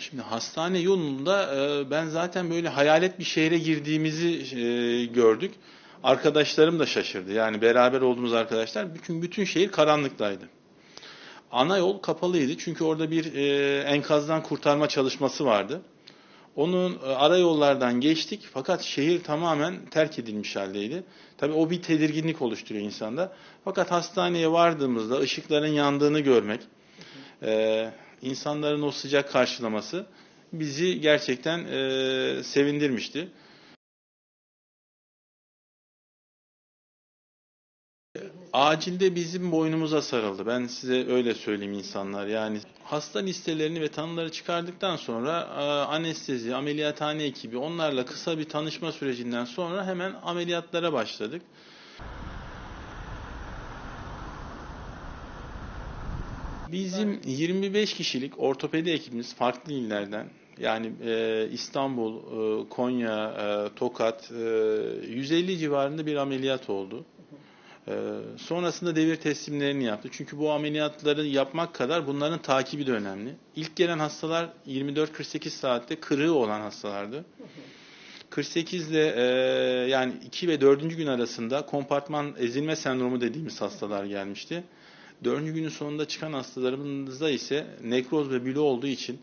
Şimdi hastane yolunda e, ben zaten böyle hayalet bir şehre girdiğimizi e, gördük. Arkadaşlarım da şaşırdı. Yani beraber olduğumuz arkadaşlar bütün bütün şehir karanlıktaydı. Ana yol kapalıydı çünkü orada bir e, enkazdan kurtarma çalışması vardı. Onun e, ara yollardan geçtik fakat şehir tamamen terk edilmiş haldeydi. Tabii o bir tedirginlik oluşturuyor insanda. Fakat hastaneye vardığımızda ışıkların yandığını görmek, e, insanların o sıcak karşılaması bizi gerçekten e, sevindirmişti. Acilde bizim boynumuza sarıldı. Ben size öyle söyleyeyim insanlar. Yani hasta listelerini ve tanıları çıkardıktan sonra e, anestezi, ameliyathane ekibi onlarla kısa bir tanışma sürecinden sonra hemen ameliyatlara başladık. Bizim 25 kişilik ortopedi ekibimiz farklı illerden yani e, İstanbul, e, Konya, e, Tokat e, 150 civarında bir ameliyat oldu. E, sonrasında devir teslimlerini yaptı. Çünkü bu ameliyatları yapmak kadar bunların takibi de önemli. İlk gelen hastalar 24-48 saatte kırığı olan hastalardı. 48 ile e, yani 2 ve 4. gün arasında kompartman ezilme sendromu dediğimiz hastalar gelmişti. 4. günün sonunda çıkan hastalarımızda ise nekroz ve bülo olduğu için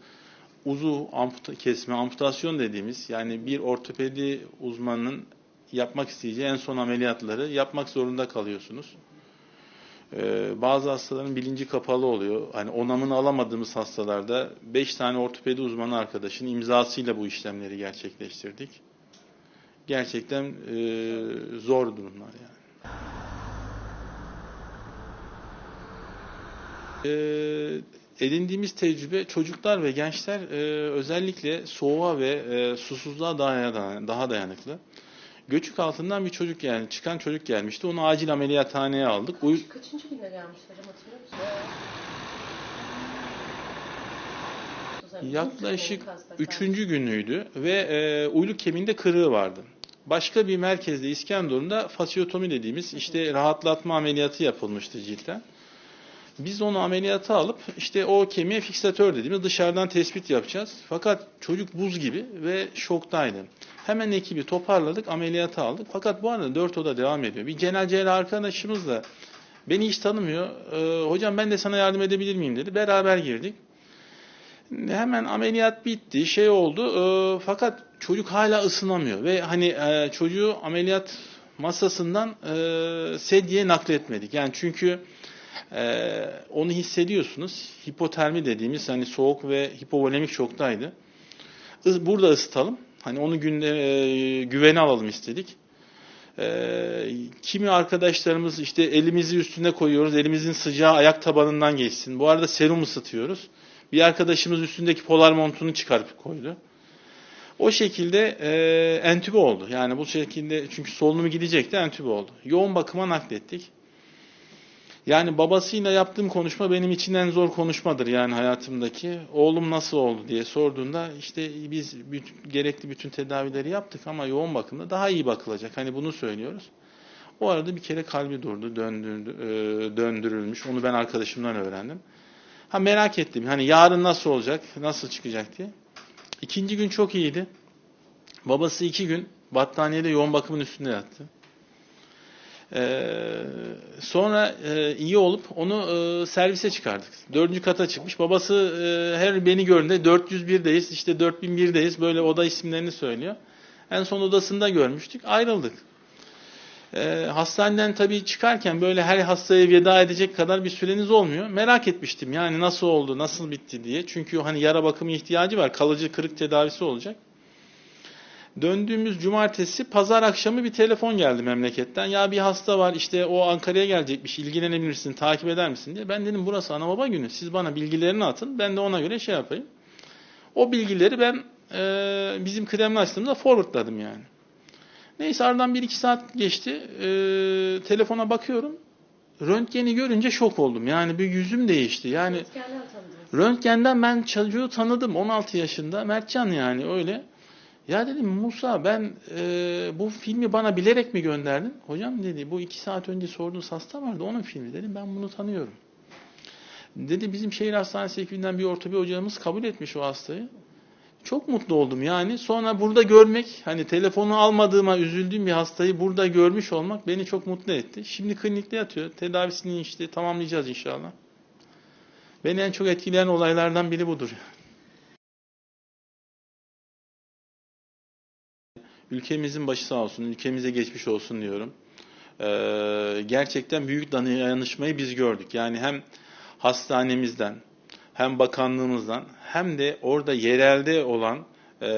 uzuv amputa, kesme, amputasyon dediğimiz yani bir ortopedi uzmanının yapmak isteyeceği en son ameliyatları yapmak zorunda kalıyorsunuz. Ee, bazı hastaların bilinci kapalı oluyor. Hani onamını alamadığımız hastalarda 5 tane ortopedi uzmanı arkadaşın imzasıyla bu işlemleri gerçekleştirdik. Gerçekten e, zor durumlar yani. Ee, edindiğimiz tecrübe çocuklar ve gençler e, özellikle soğuğa ve e, susuzluğa daha, daha dayanıklı. Göçük altından bir çocuk yani çıkan çocuk gelmişti. Onu acil ameliyathaneye aldık. Uy Kaç, kaçıncı günde gelmiş hocam hatırlıyor musun? yaklaşık üçüncü günüydü ve e, uyluk kemiğinde kırığı vardı. Başka bir merkezde İskenderun'da fasyotomi dediğimiz işte rahatlatma ameliyatı yapılmıştı ciltten. Biz onu ameliyata alıp işte o kemiğe fiksatör dediğimiz dışarıdan tespit yapacağız. Fakat çocuk buz gibi ve şoktaydı. Hemen ekibi toparladık, ameliyata aldık. Fakat bu arada dört oda devam ediyor. Bir genel cerrah arkadaşımız da beni hiç tanımıyor. Ee, hocam ben de sana yardım edebilir miyim dedi. Beraber girdik. Hemen ameliyat bitti, şey oldu. Ee, fakat çocuk hala ısınamıyor ve hani e, çocuğu ameliyat masasından e, sedyeye nakletmedik. Yani çünkü ee, onu hissediyorsunuz. Hipotermi dediğimiz hani soğuk ve hipovolemik şoktaydı. Burada ısıtalım. Hani onu günde e, güvene alalım istedik. E, kimi arkadaşlarımız işte elimizi üstüne koyuyoruz. Elimizin sıcağı ayak tabanından geçsin. Bu arada serum ısıtıyoruz. Bir arkadaşımız üstündeki polar montunu çıkarıp koydu. O şekilde e, entübe oldu. Yani bu şekilde çünkü solunumu gidecekti entübe oldu. Yoğun bakıma naklettik. Yani babasıyla yaptığım konuşma benim için en zor konuşmadır yani hayatımdaki. Oğlum nasıl oldu diye sorduğunda işte biz bütün, gerekli bütün tedavileri yaptık ama yoğun bakımda daha iyi bakılacak. Hani bunu söylüyoruz. O arada bir kere kalbi durdu, e, döndürülmüş. Onu ben arkadaşımdan öğrendim. Ha merak ettim. Hani yarın nasıl olacak, nasıl çıkacak diye. İkinci gün çok iyiydi. Babası iki gün battaniyede yoğun bakımın üstünde yattı. Ee, sonra e, iyi olup onu e, servise çıkardık. Dördüncü kata çıkmış. Babası e, her beni gördüğünde 401'deyiz, işte 4001'deyiz. Böyle oda isimlerini söylüyor. En son odasında görmüştük. Ayrıldık. E, hastaneden tabii çıkarken böyle her hastaya veda edecek kadar bir süreniz olmuyor. Merak etmiştim yani nasıl oldu, nasıl bitti diye. Çünkü hani yara bakımı ihtiyacı var. Kalıcı kırık tedavisi olacak. Döndüğümüz cumartesi pazar akşamı bir telefon geldi memleketten. Ya bir hasta var işte o Ankara'ya gelecekmiş ilgilenebilirsin takip eder misin diye. Ben dedim burası ana baba günü siz bana bilgilerini atın ben de ona göre şey yapayım. O bilgileri ben e, bizim kıdemli açtığımda forwardladım yani. Neyse aradan bir iki saat geçti. E, telefona bakıyorum. Röntgeni görünce şok oldum. Yani bir yüzüm değişti. Yani röntgenden ben çocuğu tanıdım 16 yaşında. Mertcan yani öyle. Ya dedim Musa ben e, bu filmi bana bilerek mi gönderdin? Hocam dedi bu iki saat önce sorduğunuz hasta vardı onun filmi. Dedim ben bunu tanıyorum. Dedi bizim şehir hastanesi ekibinden bir ortopedik hocamız kabul etmiş o hastayı. Çok mutlu oldum yani. Sonra burada görmek, hani telefonu almadığıma üzüldüğüm bir hastayı burada görmüş olmak beni çok mutlu etti. Şimdi klinikte yatıyor. Tedavisini işte tamamlayacağız inşallah. Beni en çok etkileyen olaylardan biri budur. Ülkemizin başı sağ olsun, ülkemize geçmiş olsun diyorum. Ee, gerçekten büyük dayanışmayı biz gördük. Yani hem hastanemizden, hem bakanlığımızdan, hem de orada yerelde olan e,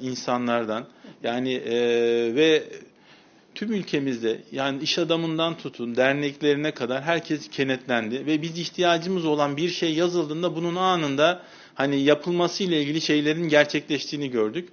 insanlardan, yani e, ve tüm ülkemizde yani iş adamından tutun derneklerine kadar herkes kenetlendi ve biz ihtiyacımız olan bir şey yazıldığında bunun anında hani yapılması ile ilgili şeylerin gerçekleştiğini gördük.